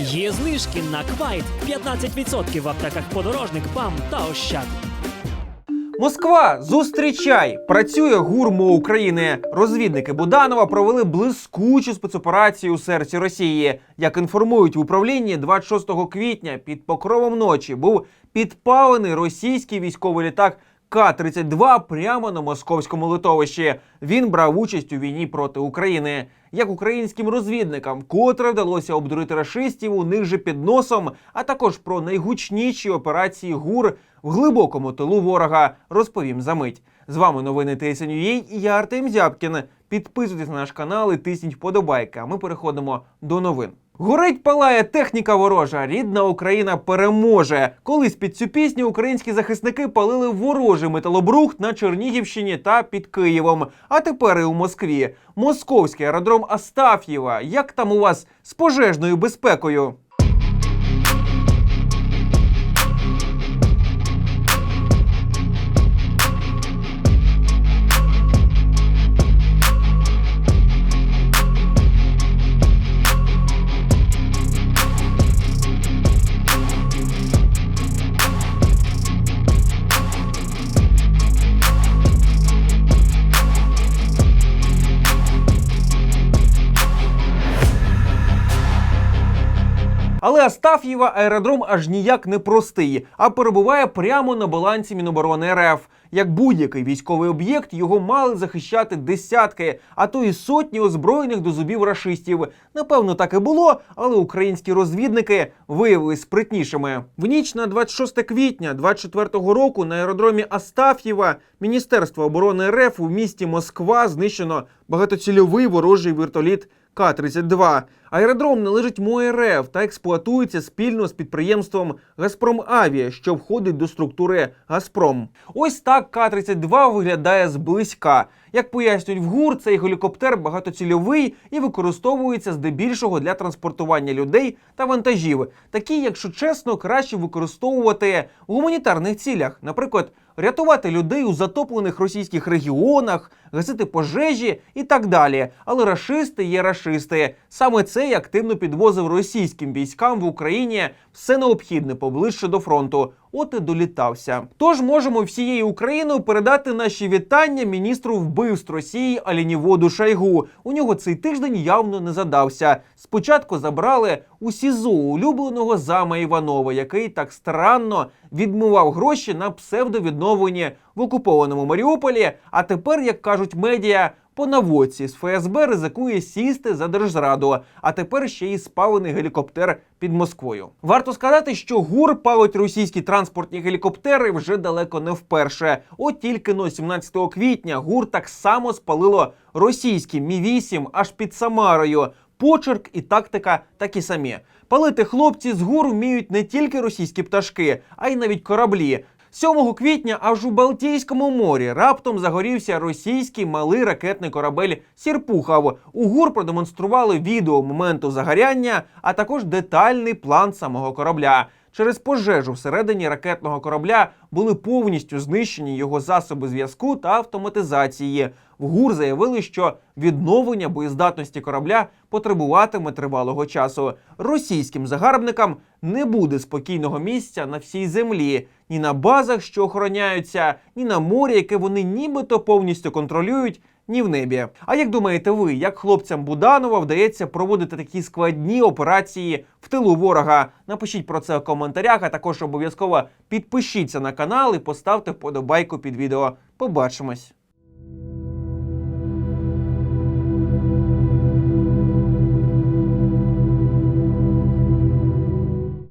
Є знижки на квайт 15% в аптеках подорожник, ПАМ та Ощад. Москва, зустрічай! Працює гурмо України. Розвідники Буданова провели блискучу спецоперацію у серці Росії. Як інформують в управлінні 26 квітня під покровом ночі був підпалений російський військовий літак. К-32 прямо на московському литовищі. Він брав участь у війні проти України. Як українським розвідникам, котре вдалося обдурити рашистів у них же під носом, а також про найгучніші операції ГУР в глибокому тилу ворога, розповім за мить. З вами новини ТСНЮА і я Артем Зябкін. Підписуйтесь на наш канал і тисніть вподобайки. А ми переходимо до новин. Горить палає техніка ворожа. Рідна Україна переможе. Колись під цю пісню українські захисники палили ворожий металобрухт на Чернігівщині та під Києвом. А тепер і у Москві. Московський аеродром Астаф'єва. Як там у вас з пожежною безпекою? Але Астаф'єва аеродром аж ніяк не простий, а перебуває прямо на балансі Міноборони РФ. Як будь-який військовий об'єкт, його мали захищати десятки, а то і сотні озброєних до зубів рашистів. Напевно, так і було, але українські розвідники виявилися спритнішими. В ніч на 26 квітня 24-го року на аеродромі Астаф'єва Міністерство оборони РФ у місті Москва знищено багатоцільовий ворожий вертоліт К-32. Аеродром належить МОРФ та експлуатується спільно з підприємством Газпромавіа, що входить до структури Газпром. Ось так К-32 виглядає зблизька. Як пояснюють в ГУР, цей гелікоптер багатоцільовий і використовується здебільшого для транспортування людей та вантажів. Такі, якщо чесно, краще використовувати в гуманітарних цілях, наприклад, рятувати людей у затоплених російських регіонах, гасити пожежі і так далі. Але рашисти є рашисти. Саме цей активно підвозив російським військам в Україні все необхідне поближче до фронту. От і долітався. Тож можемо всією Україною передати наші вітання міністру вбивств Росії Алініводу Шайгу. У нього цей тиждень явно не задався. Спочатку забрали у СІЗО улюбленого зама Іванова, який так странно відмивав гроші на псевдовідновлення в окупованому Маріуполі. А тепер, як кажуть медіа, по наводці з ФСБ ризикує сісти за держзраду, а тепер ще й спалений гелікоптер під Москвою. Варто сказати, що ГУР палить російські транспортні гелікоптери вже далеко не вперше. От тільки но 17 квітня ГУР так само спалило російський Мі 8 аж під Самарою. Почерк і тактика такі самі. Палити хлопці з ГУР вміють не тільки російські пташки, а й навіть кораблі. 7 квітня аж у Балтійському морі раптом загорівся російський малий ракетний корабель Сірпухав. У ГУР продемонстрували відео моменту загоряння, а також детальний план самого корабля. Через пожежу всередині ракетного корабля були повністю знищені його засоби зв'язку та автоматизації. В ГУР заявили, що відновлення боєздатності корабля потребуватиме тривалого часу. Російським загарбникам не буде спокійного місця на всій землі, ні на базах, що охороняються, ні на морі, яке вони нібито повністю контролюють. Ні в небі. А як думаєте ви, як хлопцям Буданова вдається проводити такі складні операції в тилу ворога? Напишіть про це в коментарях, а також обов'язково підпишіться на канал і поставте вподобайку під відео. Побачимось.